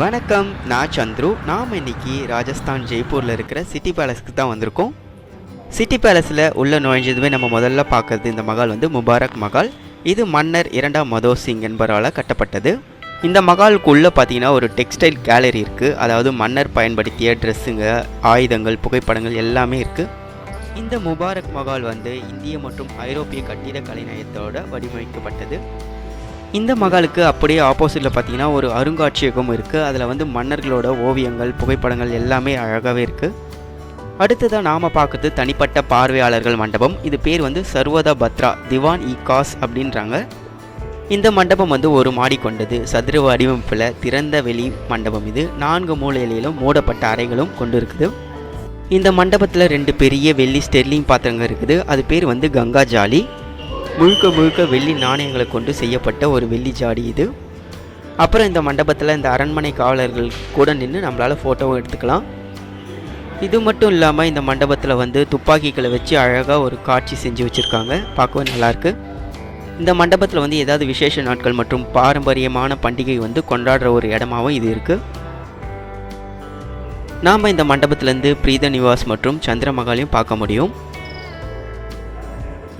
வணக்கம் நான் சந்துரு. நாம் இன்னைக்கு ராஜஸ்தான் ஜெய்ப்பூரில் இருக்கிற சிட்டி பேலஸ்க்கு தான் வந்திருக்கோம். சிட்டி பேலஸில் உள்ள நுழைஞ்சதுமே நம்ம முதல்ல பார்க்கறது இந்த மகால் வந்து முபாரக் மகால். இது மன்னர் இரண்டாம் மதோ சிங் என்பவரால் கட்டப்பட்டது. இந்த மகாலுக்கு உள்ளே பார்த்தீங்கன்னா ஒரு டெக்ஸ்டைல் கேலரி இருக்குது அதாவது மன்னர் பயன்படுத்திய ட்ரெஸ்ஸுங்க ஆயுதங்கள் புகைப்படங்கள் எல்லாமே இருக்குது இந்த முபாரக் மகால் வந்து இந்திய மற்றும் ஐரோப்பிய கட்டிடக்கலை நயத்தோட வடிவமைக்கப்பட்டது. இந்த மகாலுக்கு அப்படியே ஆப்போசிட்டில் பார்த்தீங்கன்னா ஒரு அருங்காட்சியகம் இருக்குது அதில் வந்து மன்னர்களோட ஓவியங்கள் புகைப்படங்கள் எல்லாமே அழகாகவே இருக்குது அடுத்ததாக நாம் பார்க்குறது தனிப்பட்ட பார்வையாளர்கள் மண்டபம். இது பேர் வந்து சர்வதா பத்ரா திவான் இ காஸ் அப்படின்றாங்க. இந்த மண்டபம் வந்து ஒரு மாடி கொண்டது. சதுர வடிவமைப்பில் திறந்த வெளி மண்டபம் இது. நான்கு மூலையிலும் மூடப்பட்ட அறைகளும் கொண்டு இருக்குது இந்த மண்டபத்தில் ரெண்டு பெரிய வெள்ளி ஸ்டெர்லிங் பாத்திரங்கள் இருக்குது. அது பேர் வந்து கங்கா ஜாலி. முழுக்க முழுக்க வெள்ளி நாணயங்களை கொண்டு செய்யப்பட்ட ஒரு வெள்ளி ஜாடி இது. அப்புறம் இந்த மண்டபத்தில் இந்த அரண்மனை காவலர்கள் கூட நின்று நம்மளால் ஃபோட்டோவும் எடுத்துக்கலாம். இது மட்டும் இல்லாமல் இந்த மண்டபத்தில் வந்து துப்பாக்கிகளை வச்சு அழகாக ஒரு காட்சி செஞ்சு வச்சுருக்காங்க. பார்க்கவே நல்லாயிருக்கு இந்த மண்டபத்தில் வந்து ஏதாவது விசேஷ நாட்கள் மற்றும் பாரம்பரியமான பண்டிகை வந்து கொண்டாடுற ஒரு இடமாவும் இது இருக்குது நாம் இந்த மண்டபத்திலேருந்து பிரீத நிவாஸ் மற்றும் சந்திரமகாலையும் பார்க்க முடியும்.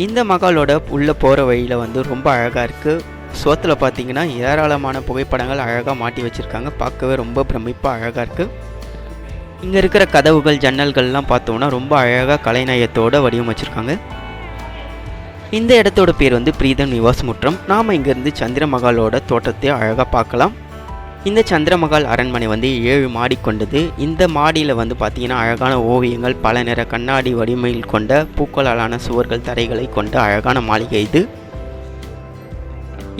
இந்த மகாலோட உள்ளே போகிற வழியில் வந்து ரொம்ப அழகாக இருக்குது சோத்தில் பார்த்தீங்கன்னா ஏராளமான புகைப்படங்கள் அழகாக மாட்டி வச்சுருக்காங்க. பார்க்கவே ரொம்ப பிரமிப்பாக அழகாக இருக்குது இங்கே இருக்கிற கதவுகள் ஜன்னல்கள்லாம் பார்த்தோன்னா ரொம்ப அழகாக கலைநயத்தோடு வடிவமைச்சிருக்காங்க. இந்த இடத்தோட பேர் வந்து பிரீதம் நிவாஸ் முற்றம். நாம் இங்கேருந்து சந்திரமகாலோட தோட்டத்தை அழகாக பார்க்கலாம். இந்த சந்திரமகால் அரண்மனை வந்து ஏழு மாடி கொண்டது. இந்த மாடியில் வந்து பார்த்திங்கன்னா அழகான ஓவியங்கள் பல நிற கண்ணாடி வடிமையில் கொண்ட பூக்களாலான சுவர்கள் தரைகளை கொண்ட அழகான மாளிகை இது.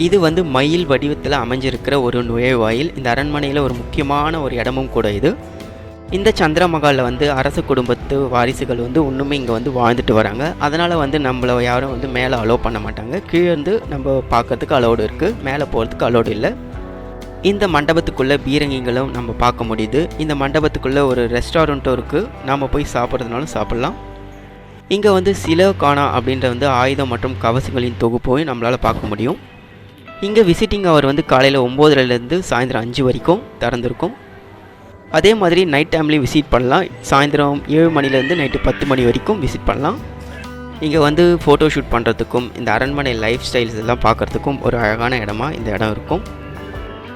இது வந்து மயில் வடிவத்தில் அமைஞ்சிருக்கிற ஒரு நுழைவாயில். இந்த அரண்மனையில் ஒரு முக்கியமான ஒரு இடமும் கூட இது. இந்த சந்திரமகாலில் வந்து அரச குடும்பத்து வாரிசுகள் வந்து இன்னுமே இங்கே வந்து வாழ்ந்துட்டு வராங்க. அதனால் வந்து நம்மளை யாரும் வந்து மேலே அலோவ் பண்ண மாட்டாங்க. கீழே இருந்து நம்ம பார்க்கறதுக்கு அலோடு இருக்குது மேலே போகிறதுக்கு அலோடு இல்லை. இந்த மண்டபத்துக்குள்ளே பீரங்கிகளும் நம்ம பார்க்க முடியுது. இந்த மண்டபத்துக்குள்ளே ஒரு ரெஸ்டாரண்ட்டும் இருக்குது நாம் போய் சாப்பிட்றதுனாலும் சாப்பிட்லாம். இங்கே வந்து சில காணா அப்படின்ற வந்து ஆயுதம் மற்றும் கவசங்களின் தொகுப்பையும் நம்மளால் பார்க்க முடியும். இங்கே விசிட்டிங் அவர் வந்து காலையில் ஒம்போதுலேருந்து சாயந்தரம் அஞ்சு வரைக்கும் திறந்துருக்கும். அதே மாதிரி நைட் டைம்லேயும் விசிட் பண்ணலாம். சாயந்தரம் ஏழு மணிலேருந்து நைட்டு பத்து மணி வரைக்கும் விசிட் பண்ணலாம். இங்கே வந்து ஃபோட்டோ ஷூட் பண்ணுறதுக்கும் இந்த அரண்மனை லைஃப் ஸ்டைல்ஸ் எல்லாம் பார்க்குறதுக்கும் ஒரு அழகான இடமா இந்த இடம் இருக்கும்.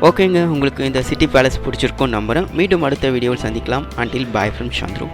ஓகேங்க உங்களுக்கு இந்த சிட்டி பேலஸ் பிடிச்சிருக்கும் நம்புகிறேன் மீண்டும் அடுத்த வீடியோவில் சந்திக்கலாம். Until bye from Chandru